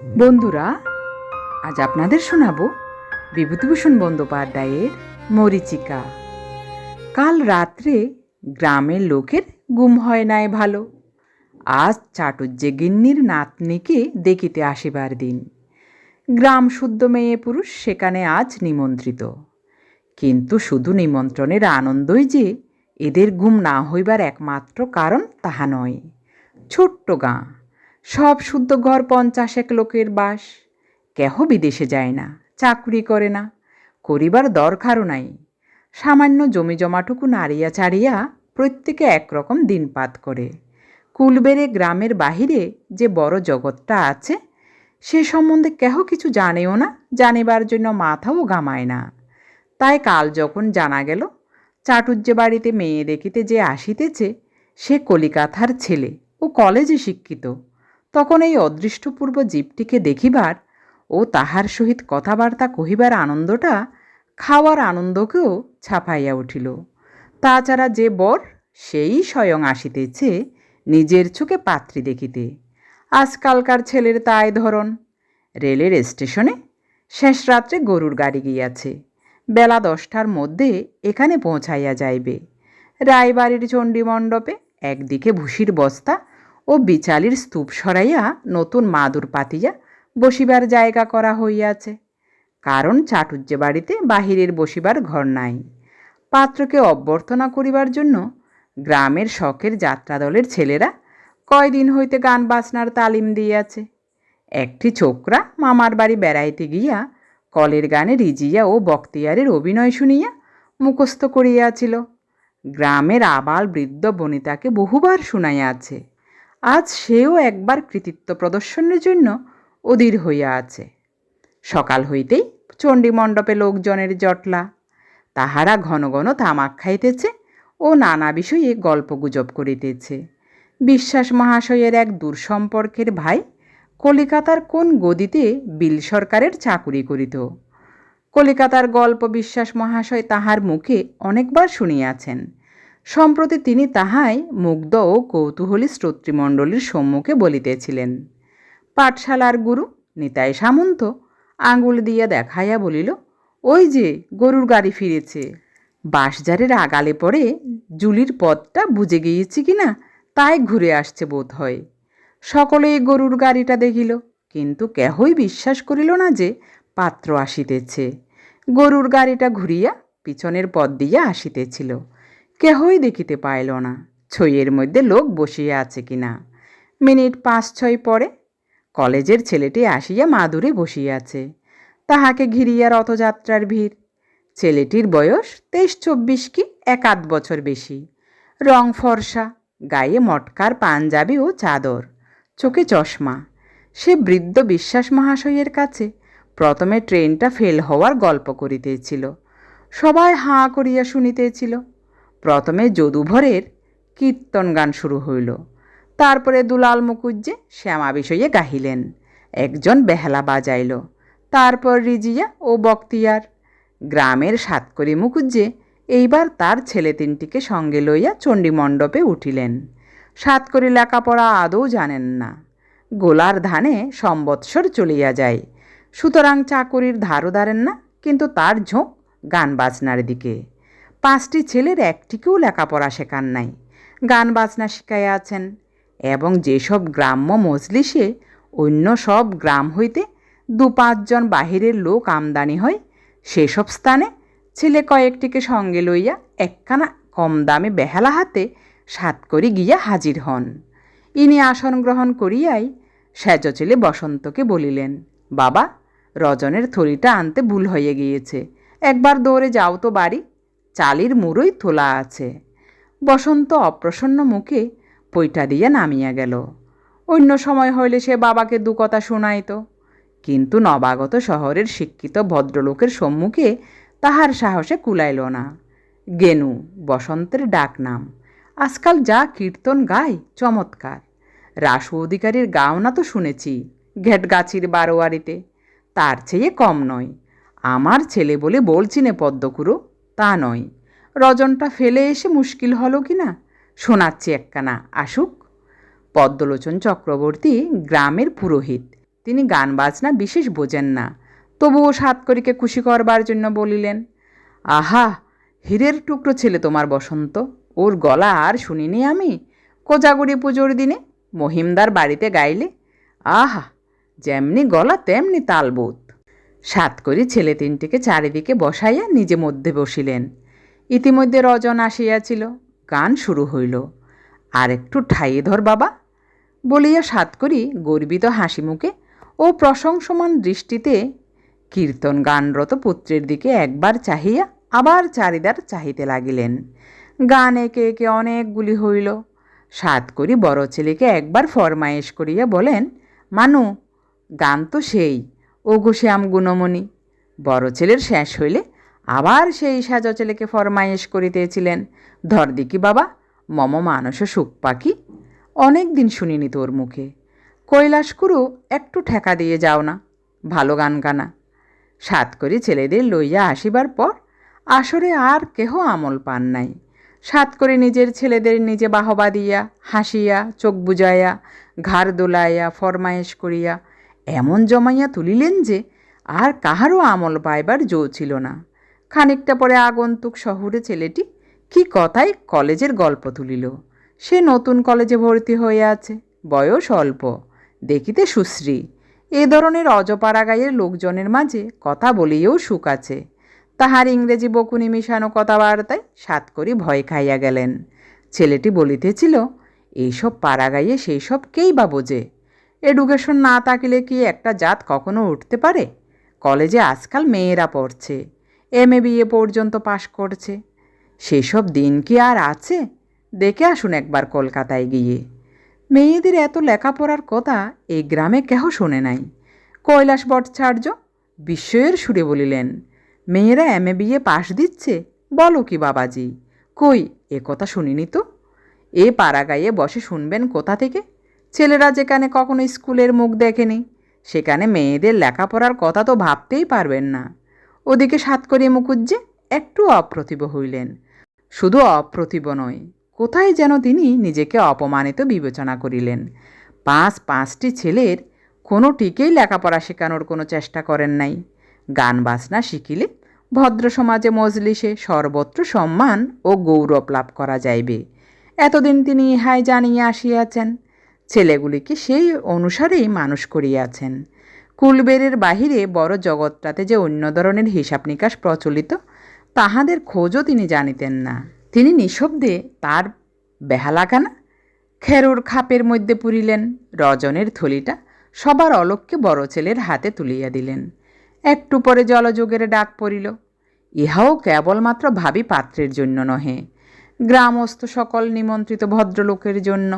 বন্ধুরা, আজ আপনাদের শোনাবো বিভূতিভূষণ বন্দ্যোপাধ্যায়ের মরিচিকা। কাল রাত্রে গ্রামের লোকের গুম হয় নাই ভালো। আজ চাটুজ্জে গিন্নির নাতনিকে দেখিতে আসিবার দিন। গ্রাম শুদ্ধ মেয়ে পুরুষ সেখানে আজ নিমন্ত্রিত। কিন্তু শুধু নিমন্ত্রণের আনন্দই যে এদের ঘুম না হইবার একমাত্র কারণ তাহা নয়। ছোট্ট গাঁ। সব শুদ্ধ ঘর পঞ্চাশেক লোকের বাস। কেহ বিদেশে যায় না, চাকরি করে না, করিবার দরকারও নাই। সামান্য জমি জমাটুকু নাড়িয়া চাড়িয়া প্রত্যেকে একরকম দিনপাত করে। কুলবেরে গ্রামের বাহিরে যে বড় জগৎটা আছে, সে সম্বন্ধে কেহ কিছু জানেও না, জানিবার জন্য মাথাও ঘামায় না। তাই কাল যখন জানা গেল চাটুজ্জে বাড়িতে মেয়ে দেখিতে যে আসিতেছে, সে কলিকাতার ছেলে ও কলেজে শিক্ষিত। তখন এই অদৃষ্টপূর্ব জীবটিকে দেখিবার ও তাহার সহিত কথাবার্তা কহিবার আনন্দটা খাওয়ার আনন্দকেও ছাপাইয়া উঠিল। তাছাড়া যে বর, সেই স্বয়ং আসিতেছে নিজের চোখে পাত্রী দেখিতে। আজকালকার ছেলের তাই ধরন। রেলের স্টেশনে শেষ রাত্রে গরুর গাড়ি গিয়াছে। বেলা দশটার মধ্যে এখানে পৌঁছাইয়া যাইবে। রায়বাড়ির চণ্ডীমণ্ডপে একদিকে ভুসির বস্তা ও বিচালির স্তূপ সরাইয়া নতুন মাদুর পাতিয়া বসিবার জায়গা করা হইয়াছে। কারণ চাটুজ্জে বাড়িতে বাহিরের বসিবার ঘর নাই। পাত্রকে অভ্যর্থনা করিবার জন্য গ্রামের শখের যাত্রাদলের ছেলেরা কয়দিন হইতে গান বাজনার তালিম দিয়াছে। একটি ছোকরা মামার বাড়ি বেড়াইতে গিয়া কলের গানে রিজিয়া ও বক্তিয়ারের অভিনয় শুনিয়া মুখস্থ করিয়াছিল। গ্রামের আবাল বৃদ্ধ বনিতাকে বহুবার শুনাইয়াছে। আজ সেও একবার কৃতিত্ব প্রদর্শনের জন্য অধীর হইয়া আছে। সকাল হইতেই চণ্ডীমণ্ডপে লোকজনের জটলা। তাহারা ঘন ঘন তামাক খাইতেছে ও নানা বিষয়ে গল্প গুজব করিতেছে। বিশ্বাস মহাশয়ের এক দূর সম্পর্কের ভাই কলিকাতার কোন গদিতে বিল সরকারের চাকুরি করিত। কলিকাতার গল্প বিশ্বাস মহাশয় তাহার মুখে অনেকবার শুনিয়াছেন। সম্প্রতি তিনি তাহাই মুগ্ধ ও কৌতূহলী শ্রোতৃমণ্ডলীর সম্মুখে বলিতেছিলেন, পাঠশালার গুরু নিতাই সামন্ত আঙুল দিয়া দেখাইয়া বলিল, ওই যে গরুর গাড়ি ফিরেছে। বাঁশঝাড়ের আগালে পরে জুলির পথটা বুঝে গিয়েছি কিনা তাই ঘুরে আসছে বোধ হয় সকলেই গরুর গাড়িটা দেখিল, কিন্তু কেহই বিশ্বাস করিল না যে পাত্র আসিতেছে। গরুর গাড়িটা ঘুরিয়া পিছনের পথ দিয়া আসিতেছিল। কেহই দেখিতে পাইল না, ছইয়ের মধ্যে লোক বসিয়া আছে কিনা মিনিট পাঁচ ছয় পরে কলেজের ছেলেটি আসিয়া মাদুরে বসিয়াছে, তাহাকে ঘিরিয়া রথযাত্রার ভিড়। ছেলেটির বয়স তেইশ চব্বিশ কি এক আধ বছর বেশি। রং ফর্সা, গায়ে মটকার পাঞ্জাবি ও চাদর, চোখে চশমা। সে বৃদ্ধ বিশ্বাস মহাশয়ের কাছে প্রথমে ট্রেনটা ফেল হওয়ার গল্প করিতেছিল, সবাই হাঁ করিয়া শুনিতেছিল। প্রথমে যদুভরের কীর্তন গান শুরু হইল। তারপরে দুলাল মুকুজ্জে শ্যামা বিষয়ে গাহিলেন। একজন বেহালা বাজাইল। তারপর রিজিয়া ও বক্তিয়ার। গ্রামের সাতকরি মুকুজ্জে এইবার তার ছেলে তিনটিকে সঙ্গে লইয়া চণ্ডীমণ্ডপে উঠিলেন। সাতকরি লেখাপড়া আদৌ জানেন না। গোলার ধানে সম্বৎসর চলিয়া যায়। সুতরাং চাকরির ধারও ধারেন না, কিন্তু তার ঝোঁক গান বাজনার দিকে। পাঁচটি ছেলের একটিকেও লেখাপড়া শেখান নাই। গান বাজনা শিখাইয়া আছেন এবং যেসব গ্রাম্য মজলিসে অন্য সব গ্রাম হইতে দু পাঁচজন বাহিরের লোক আমদানি হয়, সেসব স্থানে ছেলে কয়েকটিকে সঙ্গে লইয়া একখানা কম দামে বেহালা হাতে সাত করি গিয়া হাজির হন। ইনি আসন গ্রহণ করিয়াই সেজ ছেলে বসন্তকে বলিলেন, বাবা, রজনের থলিটা আনতে ভুল হয়ে গিয়েছে। একবার দৌড়ে যাও তো বাড়ি। চালির মুড়োই তোলা আছে। বসন্ত অপ্রসন্ন মুখে পৈটা দিয়ে নামিয়া গেল। অন্য সময় হইলে সে বাবাকে দু কথা শোনাইত। কিন্তু নবাগত শহরের শিক্ষিত ভদ্রলোকের সম্মুখে তাহার সাহসে কুলাইল না। গেনু, বসন্তের ডাক নাম আজকাল যা কীর্তন গায় চমৎকার। রাসু অধিকারীর গাও না তো শুনেছি, ঘেটগাছির বারোয়ারিতে। তার চেয়ে কম নয়, আমার ছেলে বলে বলছি নে পদ্মকুরো। তা নয়। রজনটা ফেলে এসে মুশকিল হলো কি না? শোনাচ্ছি একখানা, আসুক। পদ্মলোচন চক্রবর্তী গ্রামের পুরোহিত। তিনি গান বাজনা বিশেষ বোঝেন না, তবুও সাতকরিকে খুশি করবার জন্য বলিলেন, আহা, হীরের টুকরো ছেলে তোমার বসন্ত। ওর গলা আর শুনিনি আমি? কোজাগুড়ি পুজোর দিনে মহিমদার বাড়িতে গাইলে? আহা, যেমনি গলা তেমনি তালবোধ। সাত করি ছেলে তিনটিকে চারিদিকে বসাইয়া নিজে মধ্যে বসিলেন। ইতিমধ্যে রজন আসিয়াছিল, গান শুরু হইল। আর একটু ঠাইয়ে ধর বাবা, বলিয়া সাত করি গর্বিত হাসি মুখে ও প্রশংসমান দৃষ্টিতে কীর্তন গানরত পুত্রের দিকে একবার চাহিয়া আবার চারিদার চাহিতে লাগিলেন। গান একে একে অনেকগুলি হইল। সাত করি বড় ছেলেকে একবার ফরমায়েশ করিয়া বলেন, মানু, গান তো সেই। ও গো শ্যাম গুণমণি, বড় ছেলের শেষ হইলে আবার সেই সাজ ছেলেকে ফরমায়েশ করিতেছিলেন। ধর দিকি বাবা, মম মানস সুখ পাখি অনেক দিন শুনিনি তোর মুখে। কৈলাসকুরু একটু ঠেকা দিয়ে যাও না, ভালো গান গানা। সাত করি ছেলেদের লইয়া আসিবার পর আসরে আর কেহ আমল পান নাই। সাত করে নিজের ছেলেদের নিজে বাহবা দিয়া, হাসিয়া, চোখ বুজাইয়া ঘাড় দোলাইয়া, ফরমায়েশ করিয়া এমন জমাইয়া তুলিলেন যে আর কাহারও আমল পাইবার জো ছিল না। খানিকটা পরে আগন্তুক শহরে ছেলেটি কি কথাই কলেজের গল্প তুলিল। সে নতুন কলেজে ভর্তি হয়ে আছে, বয়স অল্প, দেখিতে সুশ্রী। এ ধরনের অজপাড়া গায়ের লোকজনের মাঝে কথা বলিয়েও সুখ আছে। তাহার ইংরেজি বকুনি মিশানো কথাবার্তায় সাত করি ভয় খাইয়া গেলেন। ছেলেটি বলিতেছিল, এইসব পাড়া গাইয়ে সেই সব কেই বা বোঝে? এডুকেশন না থাকলে কি একটা জাত কখনো উঠতে পারে? কলেজে আজকাল মেয়েরা পড়ছে এম এ বিএ পর্যন্ত পাশ করছে। সেসব দিন কি আর আছে? দেখে আসুন একবার কলকাতায় গিয়ে। মেয়েদের এত লেখাপড়ার কথা এই গ্রামে কেহ শোনে নাই। কৈলাস ভট্টাচার্য বিস্ময়ের সুরে বলিলেন, মেয়েরা এম এ বিএ পাশ দিচ্ছে? বলো কি বাবাজি, কই? এ কথা শুনিনি তো? এ পাড়া গাইয়ে বসে শুনবেন কোথা থেকে? ছেলেরা যেখানে কখনো স্কুলের মুখ দেখেনি, সেখানে মেয়েদের লেখাপড়ার কথা তো ভাবতেই পারবেন না। ওদিকে সাতকরি মুখুজ্জে একটু অপ্রতিভ হইলেন। শুধু অপ্রতিভ নয়, কোথায় যেন তিনি নিজেকে অপমানিত বিবেচনা করিলেন। পাঁচ পাঁচটি ছেলের কোনো কোনোটিকেই লেখাপড়া শেখানোর কোনো চেষ্টা করেন নাই। গান বাজনা শিখিলে ভদ্র সমাজে মজলিসে সর্বত্র সম্মান ও গৌরব লাভ করা যাইবে। এতদিন তিনি ইহাই জানিয়া আসিয়াছেন। ছেলেগুলিকে সেই অনুসারেই মানুষ করিয়াছেন কুলবেরের বাহিরে বড় জগৎটাতে যে অন্য ধরনের হিসাব নিকাশ প্রচলিত, তাহাদের খোঁজও তিনি জানিতেন না। তিনি নিঃশব্দে তার বেহালাখানা, খেরুর খাপের মধ্যে পুরিলেন, রজনের থলিটা সবার অলক্ষ্যে বড় ছেলের হাতে তুলিয়া দিলেন। একটু পরে জলযোগের ডাক পড়িল। ইহাও কেবলমাত্র ভাবি পাত্রের জন্য নহে, গ্রামস্থ সকল নিমন্ত্রিত ভদ্রলোকের জন্য।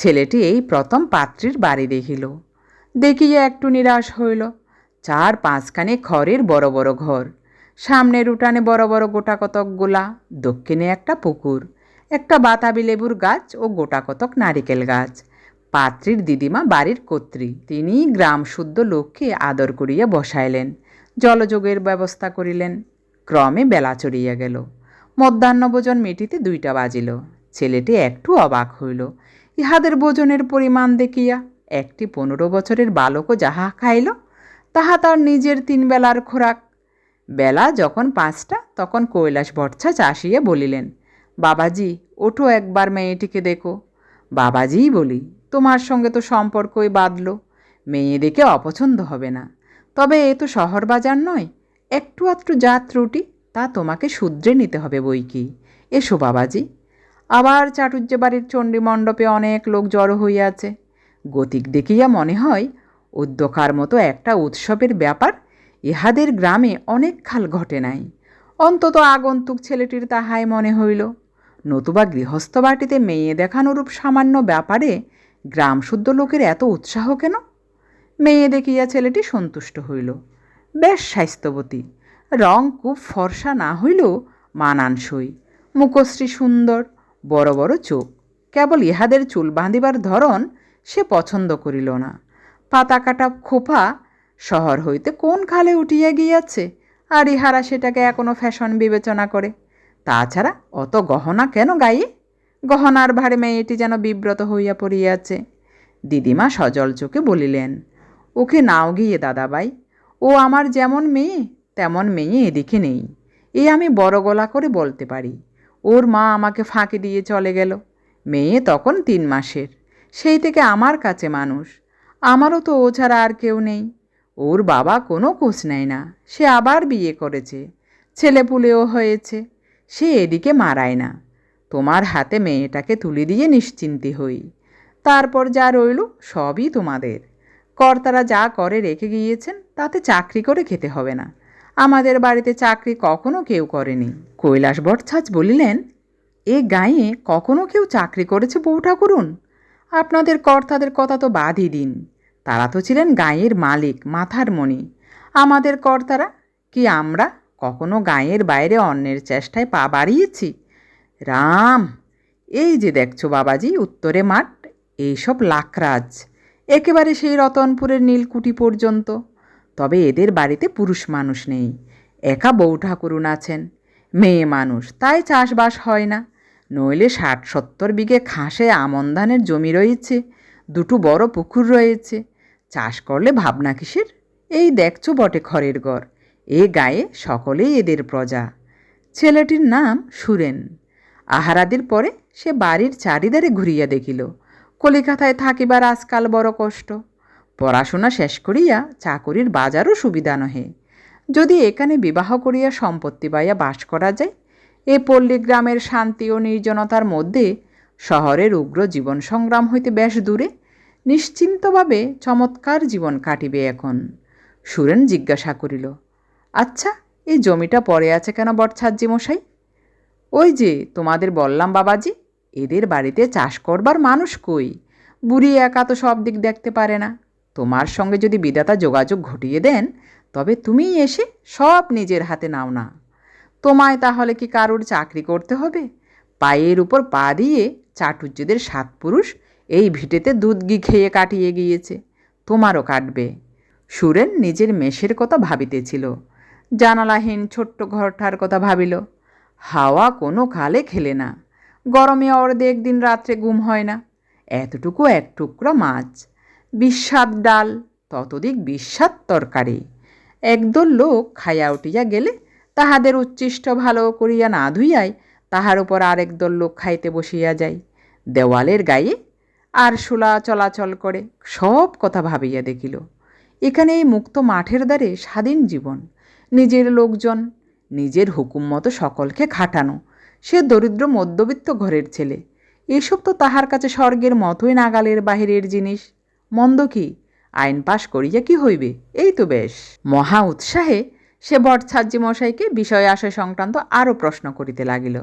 ছেলেটি এই প্রথম পাত্রীর বাড়ি দেখিল। দেখিয়া একটু নিরাশ হইল। চার পাঁচখানে খড়ের বড় বড় ঘর। সামনের উঠানে বড় বড় গোটা কতক গোলা দক্ষিণে একটা পুকুর, একটা বাতাবি লেবুর গাছ ও গোটা কতক নারিকেল গাছ। পাত্রীর দিদিমা বাড়ির কর্ত্রী তিনি গ্রাম শুদ্ধ লোককে আদর করিয়া বসাইলেন, জলযোগের ব্যবস্থা করিলেন। ক্রমে বেলা চড়িয়া গেল। মধ্যাহ্নভোজন মেটিতে দুইটা বাজিল। ছেলেটি একটু অবাক হইল। ইহাদের ভোজনের পরিমাণ দেখিয়া একটি পনেরো বছরের বালকও যাহা খাইল, তাহা তার নিজের তিন বেলার খোরাক। বেলা যখন পাঁচটা, তখন কৈলাস ভট্টাচ আসিয়া বলিলেন, বাবাজি, ওঠো একবার মেয়েটিকে দেখো। বাবাজিই বলি, তোমার সঙ্গে তো সম্পর্কই বাঁধল মেয়ে দেখে অপছন্দ হবে না। তবে এ তো শহর বাজার নয়, একটু আধটু যা ত্রুটি, তা তোমাকে শুধরে নিতে হবে বই কি। এসো বাবাজি। আবার চাটুর্য বাড়ির চণ্ডী মণ্ডপে অনেক লোক জড়ো হইয়াছে। গতিক দেখিয়া মনে হয়, উদ্যোকার মতো একটা উৎসবের ব্যাপার ইহাদের গ্রামে অনেক খাল ঘটে নাই। অন্তত আগন্তুক ছেলেটির তাহাই মনে হইল। নতুবা গৃহস্থ বাটিতে মেয়ে দেখানোরূপ সামান্য ব্যাপারে গ্রাম শুদ্ধ লোকের এত উৎসাহ কেন? মেয়ে দেখিয়া ছেলেটি সন্তুষ্ট হইল। বেশ স্বাস্থ্যবতী, রং খুব ফর্সা না হইলেও মানানসই, মুখশ্রী সুন্দর বড় বড় চোখ। কেবল ইহাদের চুল বাঁধিবার ধরন সে পছন্দ করিল না। পাতা কাটা খোপা শহর হইতে কোন খালে উঠিয়া গিয়াছে, আর ইহারা সেটাকে এখনও ফ্যাশন বিবেচনা করে। তাছাড়া অত গহনা কেন গায়ে? গহনার ভারে মেয়েটি যেন বিব্রত হইয়া পড়িয়াছে। দিদিমা সজল চোখে বলিলেন, ওকে নাও গিয়ে দাদাবাই ও আমার যেমন মেয়ে, তেমন মেয়ে এদিকে নেই। এ আমি বড় গলা করে বলতে পারি। ওর মা আমাকে ফাঁকি দিয়ে চলে গেল। মেয়ে তখন তিন মাসের। সেই থেকে আমার কাছে মানুষ। আমারও তো ও ছাড়া আর কেউ নেই। ওর বাবা কোনো খোঁজ নেয় না। সে আবার বিয়ে করেছে। ছেলেপুলেও হয়েছে। সে এদিকে মারায় না। তোমার হাতে মেয়েটাকে তুলে দিয়ে নিশ্চিন্তি হই। তারপর যা রইল সবই তোমাদের। কর্তারা যা করে রেখে গিয়েছেন, তাতে চাকরি করে খেতে হবে না। আমাদের বাড়িতে চাকরি কখনো কেউ করেনি। কৈলাস ভট্টাচ বলিলেন, এ গাঁয়ে কখনো কেউ চাকরি করেছে বউ ঠাকুরুন? আপনাদের কর্তাদের কথা তো বাদই দিন। তারা তো ছিলেন গাঁয়ের মালিক, মাথার মণি। আমাদের কর্তারা কি আমরা কখনো গাঁয়ের বাইরে অন্যের চেষ্টায় পা বাড়িয়েছি? রাম, এই যে দেখছ বাবাজি, উত্তরে মাঠ, এইসব লাকরাজ। একেবারে সেই রতনপুরের নীলকুঠি পর্যন্ত। তবে এদের বাড়িতে পুরুষ মানুষ নেই। একা বউ ঠাকুরুন আছেন। মেয়ে মানুষ, তাই চাষবাস হয় না। নইলে ষাট সত্তর বিঘে খাসে আমন ধানের জমি রয়েছে, দুটো বড় পুকুর রয়েছে। চাষ করলে ভাবনা কিসের? এই দেখছ বটে খড়ের ঘর এ গায়ে সকলেই এদের প্রজা। ছেলেটির নাম সুরেন। আহারাদির পরে সে বাড়ির চারিদারে ঘুরিয়া দেখিল। কলিকাতায় থাকিবার আজকাল বড় কষ্ট। পড়াশোনা শেষ করিয়া চাকরির বাজারও সুবিধা নহে। যদি এখানে বিবাহ করিয়া সম্পত্তি পাইয়া বাস করা যায়, এ পল্লী গ্রামের শান্তি ও নির্জনতার মধ্যে শহরের উগ্র জীবন সংগ্রাম হইতে বেশ দূরে, নিশ্চিন্তভাবে চমৎকার জীবন কাটিবে এখন। সুরেন জিজ্ঞাসা করিল আচ্ছা এই জমিটা পড়ে আছে কেন বটছাজ্জি মশাই? ওই যে তোমাদের বললাম বাবাজি, এদের বাড়িতে চাষ করবার মানুষ কই? বুড়ি একা তো সব দিক দেখতে পারে না। তোমার সঙ্গে যদি বিধাতা যোগাযোগ ঘটিয়ে দেন, তবে তুমিই এসে সব নিজের হাতে নাও না। তোমায় তাহলে কি কারুর চাকরি করতে হবে? পায়ের উপর পা দিয়ে চাটুজ্যদের সাত পুরুষ এই ভিটেতে দুধ ঘি খেয়ে কাটিয়ে গিয়েছে। তোমারও কাটবে। সুরেন নিজের মেষের কথা ভাবিতেছিল। জানালাহীন ছোট্ট ঘরটার কথা ভাবিল। হাওয়া কোনো কালে খেলে না। গরমে অর্ধেক দিন রাত্রে ঘুম হয় না। এতটুকু এক টুকরো মাছ। বিস্বাদ ডাল ততদিক বিস্বাদ তরকারি। একদল লোক খাইয়া উঠিয়া গেলে তাহাদের উচ্ছিষ্ট ভালো করিয়া না ধুইয়াই তাহার উপর আরেক দল লোক খাইতে বসিয়া যায়। দেওয়ালের গায়ে আর শোলা চলাচল করে, সব কথা ভাবিয়া দেখিল। এখানে এই মুক্ত মাঠের দ্বারে স্বাধীন জীবন, নিজের লোকজন, নিজের হুকুম মতো সকলকে খাটানো, সে দরিদ্র মধ্যবিত্ত ঘরের ছেলে। এসব তো তাহার কাছে স্বর্গের মতোই নাগালের বাহিরের জিনিস। মন্দ কি? আইন পাশ করিয়া কি হইবে? এই তো বেশ। মহা উৎসাহে সে বটছাজ্জি মশাইকে বিষয় আশয় সংক্রান্ত আরও প্রশ্ন করিতে লাগিল।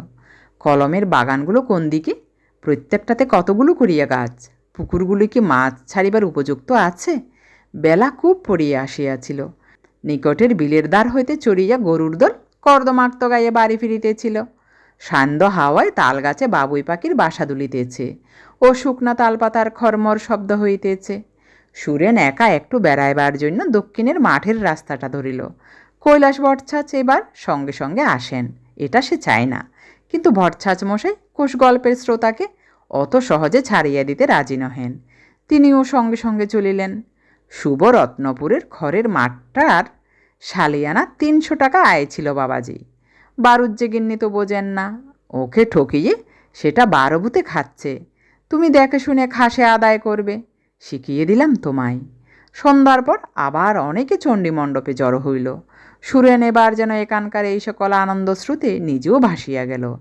কলমের বাগানগুলো কোন দিকে? প্রত্যেকটাতে কতগুলো করিয়া গাছ? পুকুরগুলি কি মাছ ছাড়িবার উপযুক্ত আছে? বেলা খুব পড়িয়া আসিয়াছিল। নিকটের বিলের দ্বার হইতে চড়িয়া গরুর দল কর্দমাক্ত গায়ে বাড়ি ফিরিতেছিল। সান্দ হাওয়ায় তালগাছে বাবুই পাখির বাসা দুলিতেছে। ও শুকনা তালপাতার খরমর শব্দ হইতেছে। সুরেন একা একটু বেড়াইবার জন্য দক্ষিণের মাঠের রাস্তাটা ধরিল। কৈলাস ভট্টাচ এবার সঙ্গে সঙ্গে আসেন। এটা সে চায় না। কিন্তু ভট্টাচ মশাই কোষ গল্পের শ্রোতাকে অত সহজে ছাড়িয়া দিতে রাজি নহেন। তিনিও সঙ্গে সঙ্গে চলিলেন। শুভ রত্নপুরের খড়ের মাঠটার শালিয়ানা তিনশো টাকা আয় ছিল বাবাজি। বারুদ যে গিন্নি তো বোঝেন না, ওকে ঠকিয়ে সেটা বারবুতে খাচ্ছে। তুমি দেখে শুনে খাসে আদায় করবে। শিখিয়ে দিলাম তোমায়। সন্ধ্যার পর আবার অনেকে চণ্ডী মণ্ডপে জড়ো হইল। সুরেন এবার যেন এখানকার এই সকল আনন্দ শ্রুতে নিজেও ভাসিয়া গেল।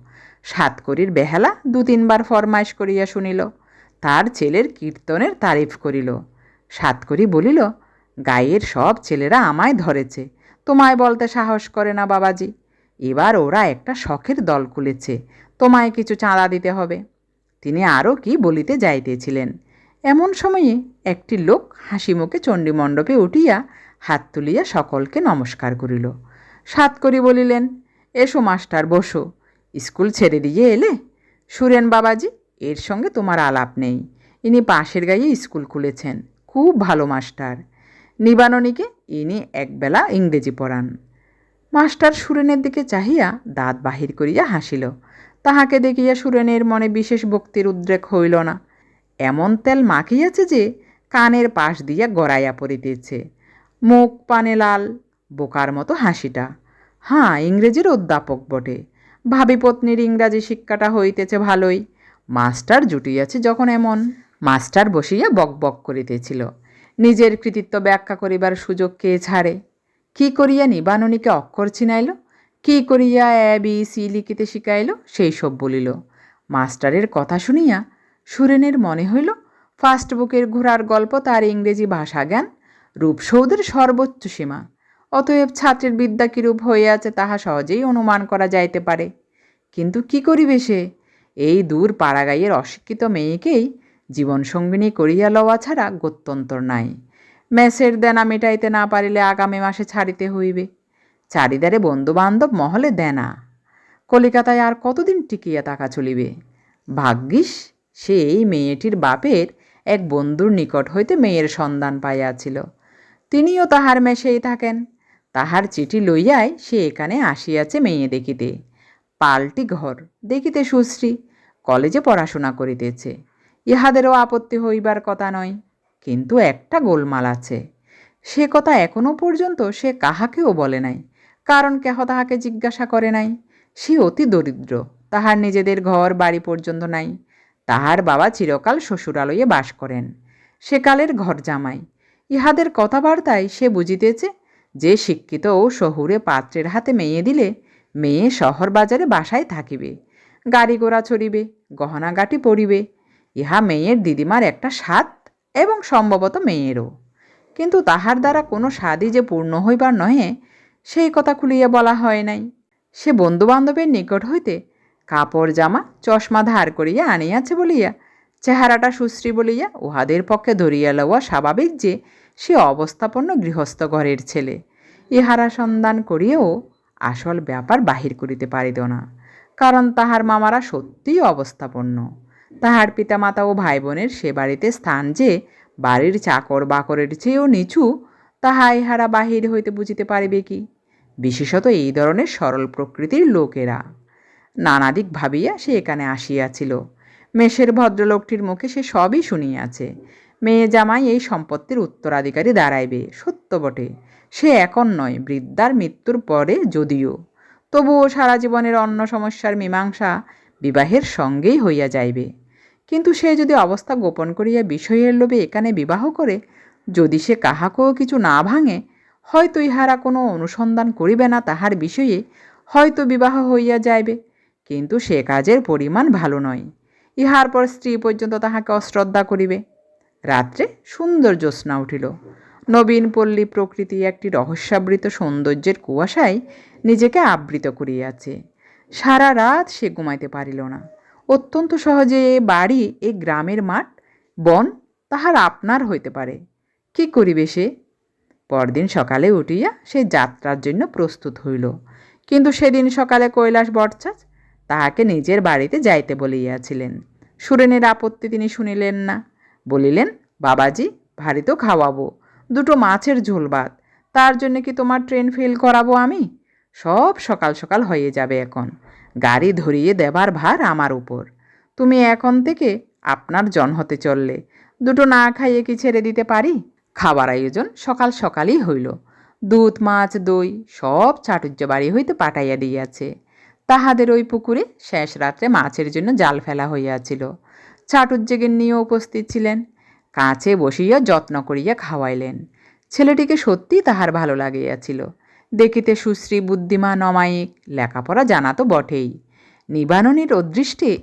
সাতকরির বেহালা দু তিনবার ফরমাইশ করিয়া শুনিল। তার ছেলের কীর্তনের তারিফ করিল। সাতকরি বলিল, গায়ের সব ছেলেরা আমায় ধরেছে। তোমায় বলতে সাহস করে না বাবাজি। এবার ওরা একটা শখের দল খুলেছে। তোমায় কিছু চাঁদা দিতে হবে। তিনি আরও কি বলিতে যাইতেছিলেন? এমন সময়ে একটি লোক হাসি মুখে চণ্ডীমণ্ডপে উঠিয়া হাত তুলিয়া সকলকে নমস্কার করিল। সাত করি বলিলেন, এসো মাস্টার, বসো। স্কুল ছেড়ে দিয়ে এলে? সুরেন বাবাজি, এর সঙ্গে তোমার আলাপ নেই। ইনি পাশের গায়ে স্কুল খুলেছেন। খুব ভালো মাস্টার। নিবাননীকে ইনি একবেলা ইংরেজি পড়ান। মাস্টার সুরেনের দিকে চাহিয়া দাঁত বাহির করিয়া হাসিল। তাহাকে দেখিয়া সুরেনের মনে বিশেষ ভক্তির উদ্রেক হইল না। এমন তেল মাখিয়াছে যে, কানের পাশ দিয়া গড়াইয়া পড়িতেছে। মুখ পানে লাল, বোকার মতো হাসিটা। হ্যাঁ ইংরেজির অধ্যাপক বটে। ভাবি পত্নীর ইংরাজি শিক্ষাটা হইতেছে ভালোই। মাস্টার জুটিয়াছে যখন এমন। মাস্টার বসিয়া বক বক করিতেছিল। নিজের কৃতিত্ব ব্যাখ্যা করিবার সুযোগ কে ছাড়ে? কি করিয়া নিবাননীকে অক্ষর ছিনাইল? কি করিয়া এ, বি, সি লিখিতে শিখাইল, সেই সব বলিল। মাস্টারের কথা শুনিয়া সুরেনের মনে হইল, ফার্স্ট বুকের ঘোড়ার গল্প তার ইংরেজি ভাষা জ্ঞান রূপসৌধের সর্বোচ্চ সীমা। অতএব ছাত্রের বিদ্যা কিরূপ হইয়াছে তাহা সহজেই অনুমান করা যাইতে পারে। কিন্তু কি করিবে সে? এই দূর পাড়াগাইয়ের অশিক্ষিত মেয়েকেই জীবনসঙ্গিনী করিয়া লওয়া ছাড়া গত্যন্তর নাই। মেসের দেনা মেটাইতে না পারিলে আগামী মাসে ছাড়িতে হইবে। চারিদারে বন্ধুবান্ধব মহলে দেনা। কলিকাতায় আর কতদিন টিকিয়া থাকা চলিবে? ভাগ্যিস সে এই মেয়েটির বাপের এক বন্ধুর নিকট হইতে মেয়ের সন্ধান পাইয়াছিল। তিনিও তাহার মেশেই থাকেন। তাহার চিঠি লইয়াই সে এখানে আসিয়াছে মেয়ে দেখিতে। পাল্টি ঘর, দেখিতে সুশ্রী, কলেজে পড়াশোনা করিতেছে। ইহাদেরও আপত্তি হইবার কথা নয়, কিন্তু একটা গোলমাল আছে। সে কথা এখনও পর্যন্ত সে কাহাকেও বলে নাই। কারণ কেহ তাহাকে জিজ্ঞাসা করে নাই। সে অতি দরিদ্র, তাহার নিজেদের ঘর, বাড়ি পর্যন্ত নাই। তাহার বাবা চিরকাল শ্বশুরালয়ে বাস করেন সেকালের ঘর জামাই। ইহাদের কথাবার্তায় সে বুঝিতেছে যে শিক্ষিত ও শহুরে পাত্রের হাতে মেয়ে দিলে মেয়ে শহর বাজারে বাসায় থাকিবে, গাড়ি ঘোড়া চড়িবে, গহনাগাটি পড়িবে ইহা মেয়ের দিদিমার একটা স্বাদ এবং সম্ভবত মেয়েরও। কিন্তু তাহার দ্বারা কোনো স্বাদই যে পূর্ণ হইবার নহে সেই কথা খুলিয়া বলা হয় নাই। সে বন্ধুবান্ধবের নিকট হইতে কাপড়, জামা, চশমা ধার করিয়া আনিয়াছে বলিয়া, চেহারাটা সুশ্রী বলিয়া উহাদের পক্ষে ধরিয়া লওয়া স্বাভাবিক যে, সে অবস্থাপন্ন গৃহস্থ ঘরের ছেলে। ইহারা সন্ধান করিয়াও আসল ব্যাপার বাহির করিতে পারিত না, কারণ তাহার মামারা সত্যিই অবস্থাপন্ন। তাহার পিতামাতা ও ভাই বোনের সে বাড়িতে স্থান যে, বাড়ির চাকর বাকরের চেয়েও নিচু, তাহা ইহারা বাহির হইতে বুঝিতে পারিবে কি? বিশেষত এই ধরনের সরল প্রকৃতির লোকেরা। নানাদিক ভাবিয়া সে এখানে আসিয়াছিল। মেষের ভদ্রলোকটির মুখে সে সবই শুনিয়াছে। মেয়ে জামাই এই সম্পত্তির উত্তরাধিকারী দাঁড়াইবে, সত্য বটে। সে এখন নয়, বৃদ্ধার মৃত্যুর পরে যদিও। তবুও সারা জীবনের অন্য সমস্যার মীমাংসা বিবাহের সঙ্গেই হইয়া যাইবে। কিন্তু সে যদি অবস্থা গোপন করিয়া বিষয়ের লোভে এখানে বিবাহ করে, যদি সে কাহাকেও কিছু না ভাঙে হয়তো ইহারা কোনো অনুসন্ধান করিবে না তাহার বিষয়ে, হয়তো বিবাহ হইয়া যাইবে। কিন্তু সে কাজের পরিমাণ ভালো নয়। ইহার পর স্ত্রী পর্যন্ত তাহাকে অশ্রদ্ধা করিবে। রাত্রে সুন্দর জ্যোৎস্না উঠিল। নবীন পল্লী প্রকৃতি একটি রহস্যাবৃত সৌন্দর্যের কুয়াশায় নিজেকে আবৃত করিয়াছে। সারা রাত সে ঘুমাইতে পারিল না। অত্যন্ত সহজে এ বাড়ি, এ গ্রামের মাঠ, বন তাহার আপনার হইতে পারে। কি করিবে সে? পরদিন সকালে উঠিয়া সে যাত্রার জন্য প্রস্তুত হইল। কিন্তু সেদিন সকালে কৈলাস বটচাঁচ তাহাকে নিজের বাড়িতে যাইতে বলিয়াছিলেন। সুরেনের আপত্তি তিনি শুনিলেন না। বলিলেন, বাবাজি, ভারী তো খাওয়াবো। দুটো মাছের ঝোল ভাত তার জন্য কি তোমার ট্রেন ফেল করাবো আমি? সব সকাল সকাল হয়ে যাবে এখন। গাড়ি ধরিয়ে দেবার ভার আমার উপর। তুমি এখন থেকে আপনার জন হতে চললে। দুটো না খাইয়ে কি ছেড়ে দিতে পারি? খাবার আয়োজন সকাল সকালই হইল। দুধ, মাছ, দই সব চাটুর্য বাড়ি হইতে পাঠাইয়া দিয়াছে। তাহাদের ওই পুকুরে শেষ রাত্রে মাছের জন্য জাল ফেলা হইয়াছিল। চাটুর্যেগের নিয়ে উপস্থিত ছিলেন। কাছে বসিয়া যত্ন করিয়া খাওয়াইলেন। ছেলেটিকে সত্যিই তাহার ভালো লাগিয়াছিল। দেখিতে সুশ্রী, বুদ্ধিমান, অমায়িক, লেখাপড়া জানা তো বটেই। নিবাননীর অদৃষ্টে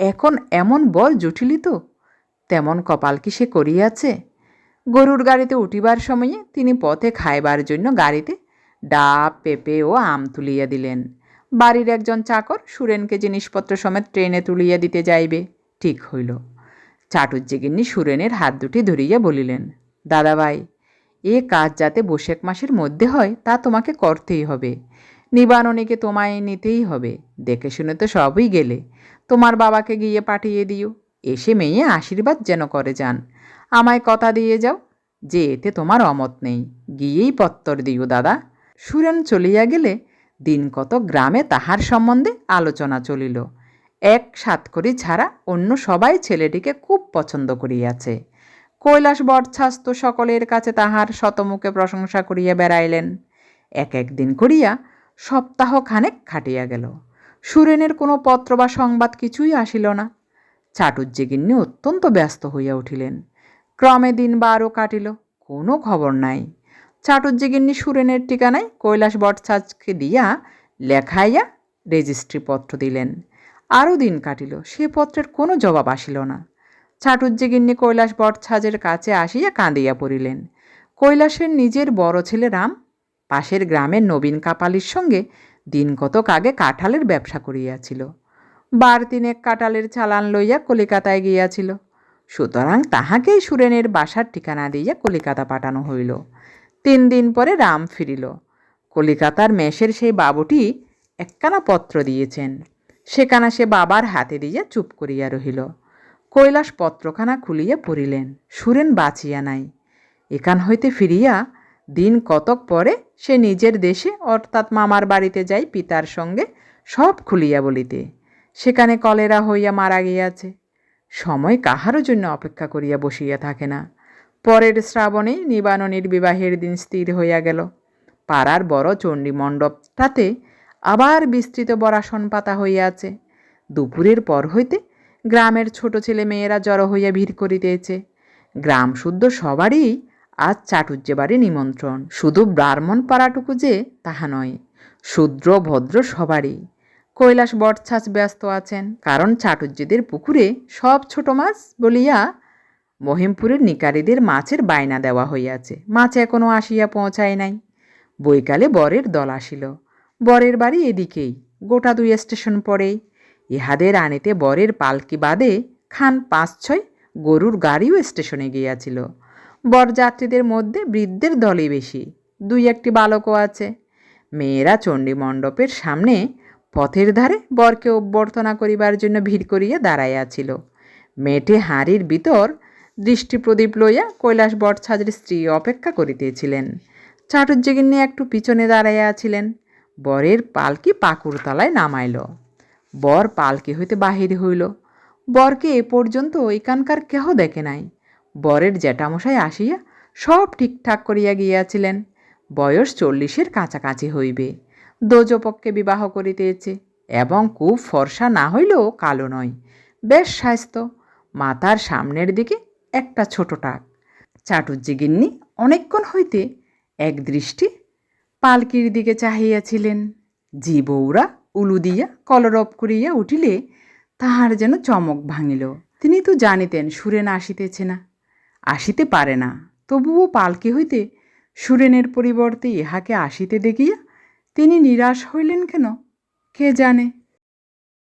এখন এমন বল জটিলিত তেমন কপাল কি সে করিয়াছে? গরুর গাড়িতে উঠিবার সময়ে তিনি পথে খাইবার জন্য গাড়িতে ডাব, পেঁপে ও আম তুলিয়া দিলেন। বাড়ির একজন চাকর সুরেনকে জিনিসপত্র সমেত ট্রেনে তুলিয়া দিতে যাইবে। ঠিক হইল। চাটুজ্জেগিন্নি সুরেনের হাত দুটি ধরিয়া বলিলেন, দাদাভাই, এ কাজ যাতে বৈশাখ মাসের মধ্যে হয়, তা তোমাকে করতেই হবে। নিবাননীকে তোমায় নিতেই হবে। দেখে শুনে তো সবই গেলে। তোমার বাবাকে গিয়ে পাঠিয়ে দিও। এসে মেয়ে আশীর্বাদ যেন করে যান। আমায় কথা দিয়ে যাও। যে এতে তোমার অমত নেই। গিয়েই পত্তর দিও, দাদা। সুরেন চলিয়া গেলে দিন কত গ্রামে তাহার সম্বন্ধে আলোচনা চলিল। এক সাতকরি ছাড়া অন্য সবাই ছেলেটিকে খুব পছন্দ করিয়াছে। কৈলাস বটছাস্ত সকলের কাছে তাহার শতমুখে প্রশংসা করিয়া বেড়াইলেন। এক একদিন করিয়া সপ্তাহ খানেক খাটিয়া গেল। সুরেনের কোনো পত্র বা সংবাদ কিছুই আসিল না। চাটুজ্জেগিন্নি অত্যন্ত ব্যস্ত হইয়া উঠিলেন। ক্রমে দিন বারও কাটিল, কোনো খবর নাই। চাটুজ্জেগিন্নি সুরেনের ঠিকানায় কৈলাস বটছাজকে দিয়া লেখাইয়া রেজিস্ট্রি পত্র দিলেন। আরও দিন কাটিল, সে পত্রের কোনো জবাব আসিল না। চাটুজ্জেগিন্নি কৈলাস বটছাজের কাছে আসিয়া কাঁদিয়া পড়িলেন। কৈলাসের নিজের বড় ছেলে রাম, পাশের গ্রামের নবীন কাপালির সঙ্গে দিন কতক আগে কাঁঠালের ব্যবসা করিয়াছিল। বার তিনেক কাঁঠালের চালান লইয়া কলিকাতায় গিয়াছিল। সুতরাং তাহাকেই সুরেনের বাসার ঠিকানা দিয়া কলিকাতা পাঠানো হইল। তিন দিন পরে রাম ফিরিল। কলিকাতার মেষের সেই বাবুটি একখানা পত্র দিয়েছেন। সেখানা সে বাবার হাতে দিয়া চুপ করিয়া রহিল। কৈলাস পত্রখানা খুলিয়া পড়িলেন। সুরেন বাঁচিয়া নাই। এখান হইতে ফিরিয়া দিন কতক পরে সে নিজের দেশে, অর্থাৎ মামার বাড়িতে যাই পিতার সঙ্গে সব খুলিয়া বলিতে। সেখানে কলেরা হইয়া মারা গিয়াছে। সময় কাহারও জন্য অপেক্ষা করিয়া বসিয়া থাকে না। পরের শ্রাবণে নিবাননীর বিবাহের দিন স্থির হইয়া গেল। পাড়ার বড় চণ্ডী মণ্ডপটাতে আবার বিস্তৃত বরাসন পাতা হইয়াছে। দুপুরের পর হইতে গ্রামের ছোট ছেলে মেয়েরা জড়ো হইয়া ভিড় করিতেছে। গ্রাম শুদ্ধ সবারই আজ চাটুজ্জে বাড়ি নিমন্ত্রণ। শুধু ব্রাহ্মণ পাড়াটুকু যে তাহা নয়, শূদ্র ভদ্র সবারই। কৈলাস বটছাছ ব্যস্ত আছেন। কারণ চাটুজ্যেদের পুকুরে সব ছোট মাছ বলিয়া মহিমপুরের নিকারীদের মাছের বায়না দেওয়া হইয়াছে। মাছ এখনও আসিয়া পৌঁছায় নাই। বৈকালে বরের দল আসিল। বরের বাড়ি এদিকেই, গোটা দুই স্টেশন পরেই। ইহাদের আনিতে বরের পালকি বাদে খান পাঁচ ছয় গরুর গাড়িও স্টেশনে গিয়াছিল। বরযাত্রীদের মধ্যে বৃদ্ধের দলই বেশি। দুই একটি বালকও আছে। মেয়েরা চণ্ডী মণ্ডপের সামনে পথের ধারে বরকে অভ্যর্থনা করিবার জন্য ভিড় করিয়া দাঁড়াইয়াছিল মেটে হাঁড়ির ভিতর দৃষ্টিপ্রদীপ লইয়া কৈলাস বটছাজের স্ত্রী অপেক্ষা করিতেছিলেন। চাটুজ্জেগিন্নি একটু পিছনে দাঁড়াইয়াছিলেন বরের পালকি পাকুড়তলায় নামাইল। বর পালকি হইতে বাহির হইল। বরকে এ পর্যন্ত এখানকার কেহ দেখে নাই। বরের জ্যাঠামশাই আসিয়া সব ঠিকঠাক করিয়া গিয়াছিলেন। বয়স চল্লিশের কাছাকাছি হইবে। দোজপক্ষে বিবাহ করিতেছে এবং খুব ফর্সা না হইলেও কালো নয়। বেশ স্বাস্থ্য। মাথার সামনের দিকে একটা ছোট টাক। চাটুজ্জিগিন্নি অনেকক্ষণ হইতে এক দৃষ্টি পালকির দিকে চাহিয়াছিলেন। জি বউরা উলু দিয়া কলরব করিয়া উঠিলে তাহার যেন চমক ভাঙিল। তিনি তো জানিতেন, সুরেন আসিতেছে না। আসিতে পারে না। তবুও পালকি হইতে সুরেনের পরিবর্তে ইহাকে আসিতে দেখিয়া তিনি নিরাশ হইলেন কেন? কে জানে?